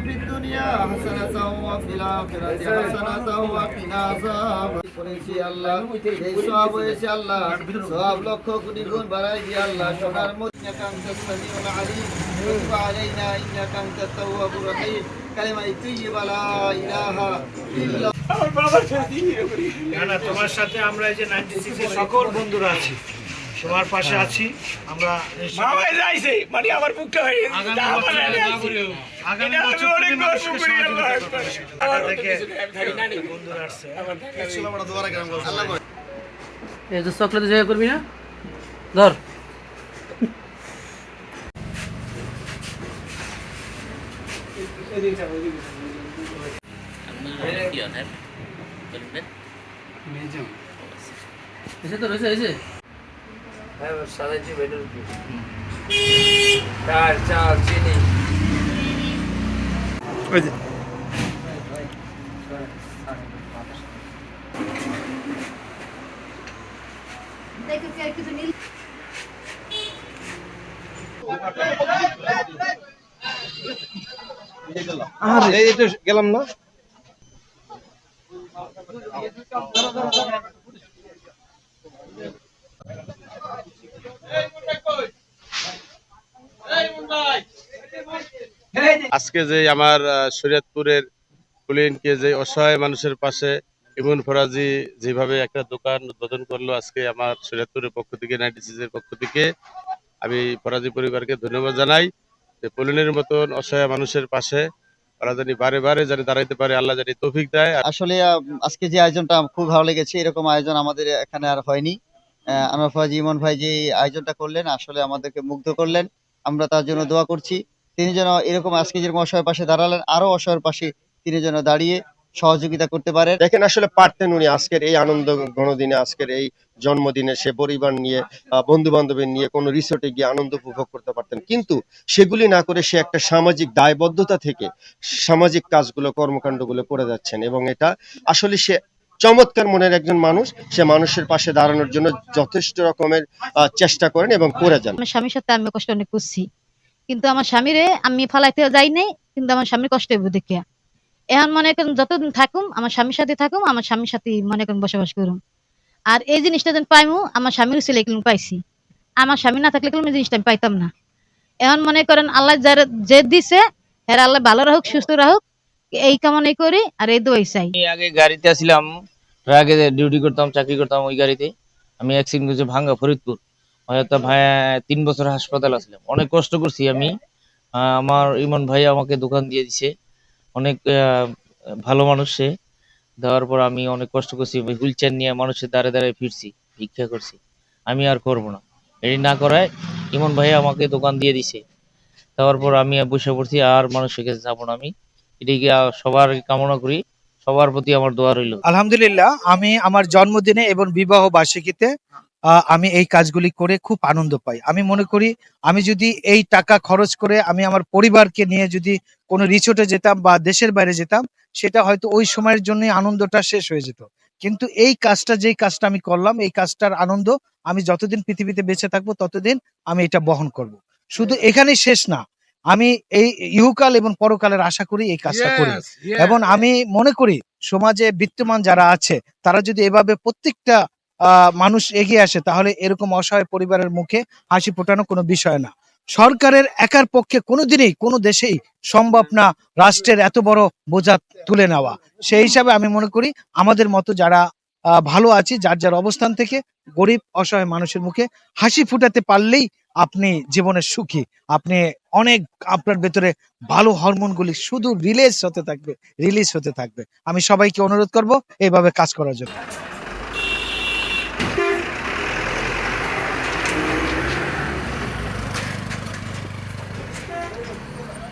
في الدنيا حسنة وفي الآخرة حسنة وقنا عذاب করেছি আল্লাহ এই সব হয়েছে আল্লাহ সব লক্ষ কোটি গুণ বাড়াই দিয়ে আল্লাহ সোনার মধ্যে কান্ত সামিউল আলিম وتب علينا إنك أنت التواب الرحيم كلمة طيبة لا إله إلا না না তোমার সাথে আমরা এই যে নাইনটি সিক্সের সকল বন্ধুরা আছি তোমার পাশে আছি। আমরা মামাই যাইছে মানে আমার বুকটা হয়ে এই যে চকলেট জায়গা করবি না? ধর। এসে তো রয়েছে এসে চাল চাল চিনি এই তো গেলাম না আজকে যে আমার শরীয়তপুরের কুলিনকে যে অসহায় মানুষের পাশে ইমন ফরাজি যেভাবে একটা দোকান উদ্বোধন করল আজকে আমার শরীয়তপুরের পক্ষ থেকে, নাইনটি এর পক্ষ থেকে, আমি ফরাজি পরিবারকে ধন্যবাদ জানাই যে কুলিনের মতন অসহায় মানুষের পাশে জানি বারে বারে দাঁড়াইতে পারে, আল্লাহ দেয়। আসলে আজকে যে আয়োজনটা খুব ভালো লেগেছে, এরকম আয়োজন আমাদের এখানে আর হয়নি। ইমন ভাই যে আয়োজনটা করলেন, আসলে আমাদেরকে মুগ্ধ করলেন। আমরা তার জন্য দোয়া করছি। তিনি যেন এরকম আজকে যেরকম অসহায়ের পাশে দাঁড়ালেন আরও অসহায়ের পাশে তিনি যেন দাঁড়িয়ে সহযোগিতা করতে পারে দেখেন আসলে পারতেন উনি আজকের এই আনন্দ গণদিনে আজকের এই জন্মদিনে সে পরিবার নিয়ে বন্ধু বান্ধবের নিয়ে কোনো রিসোর্টে গিয়ে আনন্দ উপভোগ করতে পারতেন। কিন্তু সেগুলি না করে সে একটা সামাজিক দায়বদ্ধতা থেকে সামাজিক কাজগুলো কর্মকাণ্ডগুলো করে যাচ্ছেন এবং এটা আসলে সে চমৎকার মনের একজন মানুষ। সে মানুষের পাশে দাঁড়ানোর জন্য যথেষ্ট রকমের আহ, চেষ্টা করেন এবং করে যান। স্বামীর সাথে আমি কষ্ট অনেক করছি। কিন্তু আমার স্বামীরে আমি ফালাইতে যাই নাই, কিন্তু আমার স্বামীর কষ্ট হইব দেখিয়া। এখন মনে করেন যতদিন থাকুম, আমার স্বামীর সাথে থাকুম, আমার স্বামীর সাথে মনে করেন বসবাস করুম। আর এই জিনিসটা যেন পাইমু, আমার স্বামীর ছেলে এগুলো পাইছি। আমার স্বামী না থাকলে কোনো জিনিসটা আমি পাইতাম না। এখন মনে করেন আল্লাহ যার যে দিছে হ্যাঁ আল্লাহ ভালো রাহুক সুস্থ রাখুক, এই কামনাই করি, আর এই দোয়াই চাই। আগে গাড়িতে আসছিলাম আগে ডিউটি করতাম, চাকরি করতাম ওই গাড়িতে। আমি অ্যাক্সিডেন্ট করেছি ভাঙ্গা ফরিদপুর। হয়তো ভাই, তিন বছর হাসপাতাল আসলাম অনেক কষ্ট করছি আমি। আমার ইমন ভাই আমাকে দোকান দিয়ে দিছে। অনেক ভালো মানুষ সে। দেওয়ার পর আমি অনেক কষ্ট করছি। হুইল চেয়ার নিয়ে মানুষের দাঁড়ে দাঁড়ায় ফিরছি, ভিক্ষা করছি। আমি আর করব না। এটি না করায় ইমন ভাই আমাকে দোকান দিয়ে দিছে। দেওয়ার পর আমি বসে পড়ছি, আর মানুষের কাছে যাব না আমি। এটিকে সবার কামনা করি? সবার প্রতি আমার দোয়া রইল। আলহামদুলিল্লাহ, আমি আমার জন্মদিনে এবং বিবাহ বার্ষিকীতে আমি এই কাজগুলি করে খুব আনন্দ পাই। আমি মনে করি আমি যদি এই টাকা খরচ করে আমি আমার পরিবারকে নিয়ে যদি কোনো রিসোর্টে যেতাম বা দেশের বাইরে যেতাম সেটা হয়তো ওই সময়ের জন্য আনন্দটা শেষ হয়ে যেত। কিন্তু এই কাজটা যেই কাজটা আমি করলাম এই কাজটার আনন্দ আমি যতদিন পৃথিবীতে বেঁচে থাকব ততদিন আমি এটা বহন করব। শুধু এখানেই শেষ না আমি এই ইহুকাল এবং পরকালের আশা করি এই কাজটা করি। এবং আমি মনে করি সমাজে বিত্তমান যারা আছে তারা যদি এভাবে প্রত্যেকটা মানুষ এগিয়ে আসে, তাহলে এরকম অসহায় পরিবারের মুখে হাসি ফোটানো কোনো বিষয় না। সরকারের একার পক্ষে কোনোদিনই, কোনো দেশেই সম্ভব না রাষ্ট্রের এত বড় বোঝা তুলে নেওয়া। সেই হিসাবে আমি মনে করি, আমাদের মতো যারা ভালো আছি, যার যার অবস্থান থেকে গরিব, অসহায় মানুষের মুখে হাসি ফুটাতে পারলেই আপনি জীবনে সুখী। আপনি অনেক আপনার ভেতরে ভালো হরমোনগুলি শুধু রিলিজ হতে থাকবে রিলিজ হতে থাকবে। আমি সবাইকে অনুরোধ করব, এইভাবে কাজ করার জন্য।